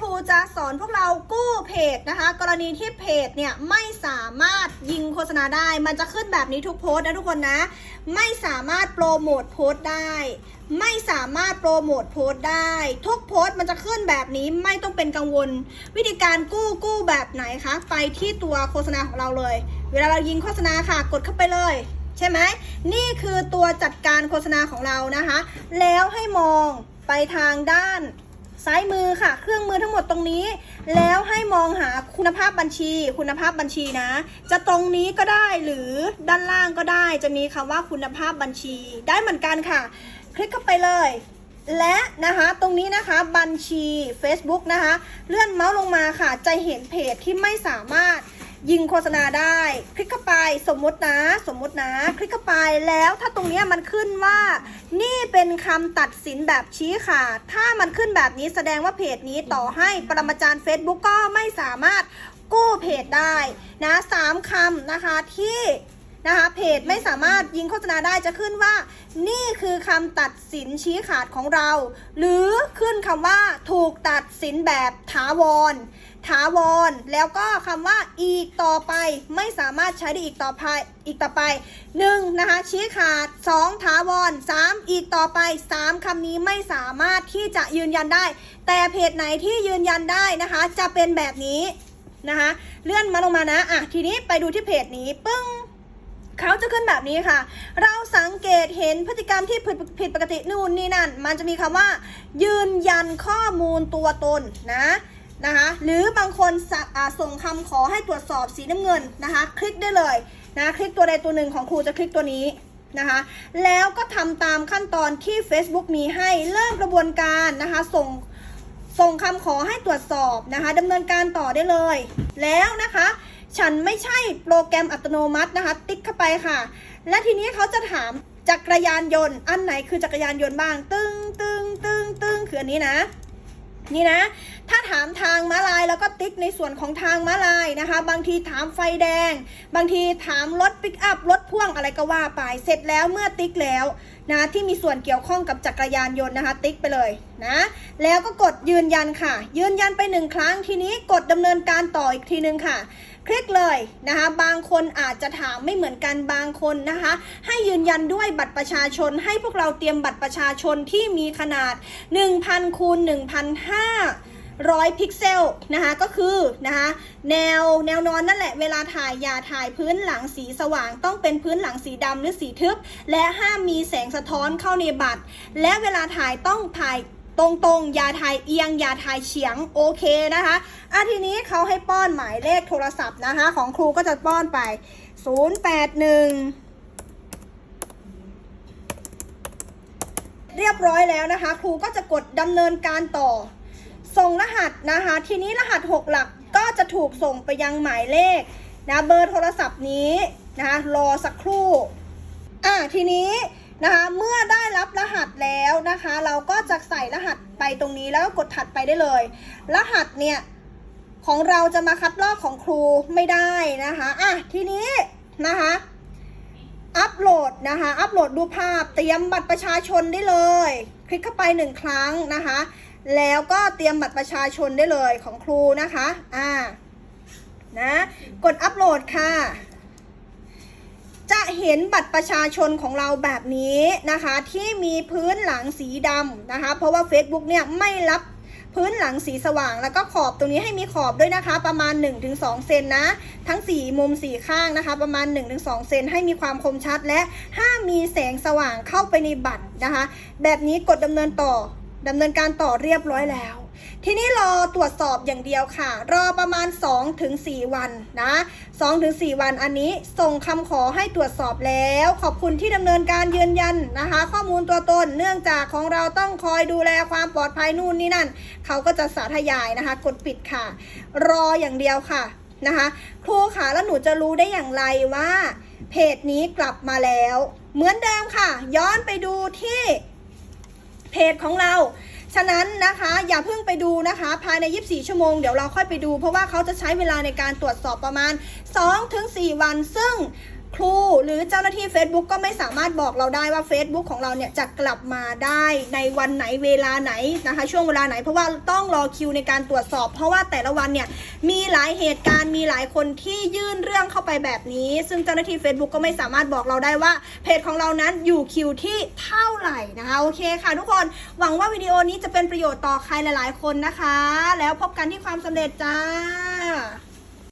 ครูจะสอนพวกเรากู้เพจนะคะ กรณีที่เพจเนี่ยไม่สามารถยิงโฆษณาได้ มันจะขึ้นแบบนี้ทุกโพสต์นะทุกคนนะ ไม่สามารถโปรโมทโพสต์ได้ ไม่สามารถโปรโมทโพสต์ได้ ทุกโพสต์มันจะขึ้นแบบนี้ไม่ต้องเป็นกังวล วิธีการกู้กู้แบบไหนคะไปที่ตัวโฆษณาของเราเลย เวลาเรายิงโฆษณาค่ะกดเข้าไปเลยใช่ไหมนี่คือตัวจัดการโฆษณาของเรานะคะ แล้วให้มองไปทางด้าน ซ้ายมือค่ะ เครื่องมือทั้งหมดตรงนี้ แล้วให้มองหาคุณภาพบัญชี คุณภาพบัญชีนะ จะตรงนี้ก็ได้หรือด้านล่างก็ได้ จะมีคำว่าคุณภาพบัญชี ได้เหมือนกันค่ะ คลิกเข้าไปเลย และนะคะตรงนี้นะคะบัญชี Facebook นะคะ เลื่อนเมาส์ลงมาค่ะ จะเห็นเพจที่ไม่สามารถ ยิงโฆษณาได้ คลิกเข้าไปสมมตินะ สมมตินะ คลิกเข้าไปแล้วถ้าตรงนี้มันขึ้นว่า นี่เป็นคำตัดสินแบบชี้ขาด ถ้ามันขึ้นแบบนี้แสดงว่าเพจนี้ต่อให้ปรมาจารย์ Facebook ก็ไม่สามารถกู้เพจได้นะสามคำนะคะที่ นะคะเพจไม่สามารถยิงโฆษณาได้จะขึ้นว่า นี่คือคำตัดสินชี้ขาดของเรา หรือขึ้นคำว่าถูกตัดสินแบบถาวร ถาวร แล้วก็คำว่าอีกต่อไปไม่สามารถใช้ได้อีกต่อไปอีกต่อไป 1 นะคะชี้ขาด 2 ถาวร 3 อีกต่อไป 3คำนี้ไม่สามารถที่จะยืนยันได้ แต่เพจไหนที่ยืนยันได้นะคะ จะเป็นแบบนี้นะคะเลื่อนมาลงมานะอะทีนี้ไปดูที่เพจนี้ปึ้ง เขาจะขึ้นแบบนี้ค่ะ เราสังเกตเห็นพฤติกรรมที่ผิดผิดปกตินู่นนี่นั่น มันจะมีคำว่า ยืนยันข้อมูลตัวตนนะนะคะหรือบางคนสะอ่าส่งคำขอให้ตรวจสอบสีน้ำเงินนะคะ คลิกได้เลยนะคลิกตัวใดตัวหนึ่งของครูจะคลิกตัวนี้นะคะแล้วก็ทำตามขั้นตอนที่ Facebook มีให้เริ่มกระบวนการนะคะส่งส่งคำขอให้ตรวจสอบนะคะดำเนินการต่อได้เลย แล้วนะคะ ฉันไม่ใช่โปรแกรมอัตโนมัตินะคะ ติ๊กเข้าไปค่ะ และทีนี้เขาจะถามจักรยานยนต์ อันไหนคือจักรยานยนต์บ้าง ตึงตึงตึงตึงคืออันนี้นะ นี่นะ ถ้าถามทางม้าลายแล้วก็ติ๊กในส่วนของทางม้าลายนะคะ บางทีถามไฟแดง บางทีถามรถปิกอัพรถพ่วงอะไรก็ว่าไป เสร็จแล้วเมื่อติ๊กแล้วนะที่มีส่วนเกี่ยวข้องกับจักรยานยนต์นะคะ ติ๊กไปเลยนะ แล้วก็กดยืนยันค่ะ ยืนยันไปหนึ่งครั้งทีนี้กดดำเนินการต่ออีกทีนึงค่ะ ลิกเลยนะคะ บางคนอาจจะถามไม่เหมือนกันบางคนนะคะ ให้ยืนยันด้วยบัตรประชาชน ให้พวกเราเตรียมบัตรประชาชนที่มีขนาด 1,000คูณ1,500ร้อยพิกเซลนะคะก็คือนะคะแนวแนวนอนนั่นแหละเวลาถ่ายอย่าถ่ายพื้นหลังสีสว่าง ต้องเป็นพื้นหลังสีดำหรือสีทึบ และห้ามมีแสงสะท้อนเข้าในบัตร และเวลาถ่ายต้องถ่าย ตรงๆอย่าถ่ายเอียง อย่าถ่ายเฉียงโอเคนะคะอะทีนี้เขาให้ป้อนหมายเลขโทรศัพท์นะคะ ของครูก็จะป้อนไป 081เรียบร้อยแล้วนะคะ ครูก็จะกดดำเนินการต่อ ส่งรหัสนะคะ ทีนี้รหัส 6 หลักก็จะถูกส่งไปยังหมายเลขนะเบอร์โทรศัพท์นี้นะคะรอสักครู่อะทีนี้ นะคะ เมื่อได้รับรหัสแล้วนะคะ เราก็จะใส่รหัสไปตรงนี้แล้วก็กดถัดไปได้เลย รหัสเนี่ยของเราจะมาคัดลอกของครูไม่ได้นะคะอะทีนี้นะคะอัปโหลดนะคะ อัปโหลดรูปภาพ เตรียมบัตรประชาชนได้เลย คลิกเข้าไปหนึ่งครั้งนะคะ แล้วก็เตรียมบัตรประชาชนได้เลยของครูนะคะ อ่า นะ กดอัปโหลดค่ะจะ เห็นบัตรประชาชนของเราแบบนี้นะคะ ที่มีพื้นหลังสีดำนะคะ เพราะว่า Facebook เนี่ยไม่รับพื้นหลังสีสว่างแล้วก็ขอบตรงนี้ให้มีขอบด้วยนะคะ ประมาณ 1-2 เซนนะ ทั้ง 4 มุม 4 ข้างนะคะ ประมาณ 1-2 เซนให้มีความคมชัดและห้ามมีแสงสว่างเข้าไปในบัตรนะคะ แบบนี้กดดำเนินต่อดำเนินการต่อเรียบร้อยแล้ว ทีนี้รอตรวจสอบอย่างเดียวค่ะ รอประมาณ 2-4 วันนะ2-4 วันอันนี้ส่งคำขอให้ตรวจสอบแล้ว ขอบคุณที่ดำเนินการยืนยันนะคะ ข้อมูลตัวตนเนื่องจากของเราต้องคอยดูแลความปลอดภัยนู่นนี่นั่น เขาก็จะสาธยายนะคะ กดปิดค่ะ รออย่างเดียวค่ะนะคะครูค่ะแล้วหนูจะรู้ได้อย่างไรว่า เพจนี้กลับมาแล้ว เหมือนเดิมค่ะ ย้อนไปดูที่เพจของเรา ฉะนั้นนะคะอย่าเพิ่งไปดูนะคะ ภายใน 24 ชั่วโมงเดี๋ยวเราค่อยไปดู เพราะว่าเขาจะใช้เวลาในการตรวจสอบประมาณ 2-4 วันซึ่ง ครูหรือเจ้าหน้าที่ Facebook ก็ไม่สามารถบอกเราได้ว่า Facebook ของเราเนี่ยจะกลับมาได้ในวันไหนเวลาไหนนะคะช่วงเวลาไหน เพราะว่าต้องรอคิวในการตรวจสอบ เพราะว่าแต่ละวันเนี่ยมีหลายเหตุการณ์มีหลายคนที่ยื่นเรื่องเข้าไปแบบนี้ ซึ่งเจ้าหน้าที่ Facebook ก็ไม่สามารถบอกเราได้ว่าเพจของเรานั้นอยู่คิวที่เท่าไหร่นะคะโอเคค่ะ ทุกคนหวังว่าวิดีโอนี้จะเป็นประโยชน์ต่อใครหลาย ๆ คนนะคะ แล้วพบกันที่ความสำเร็จจ้า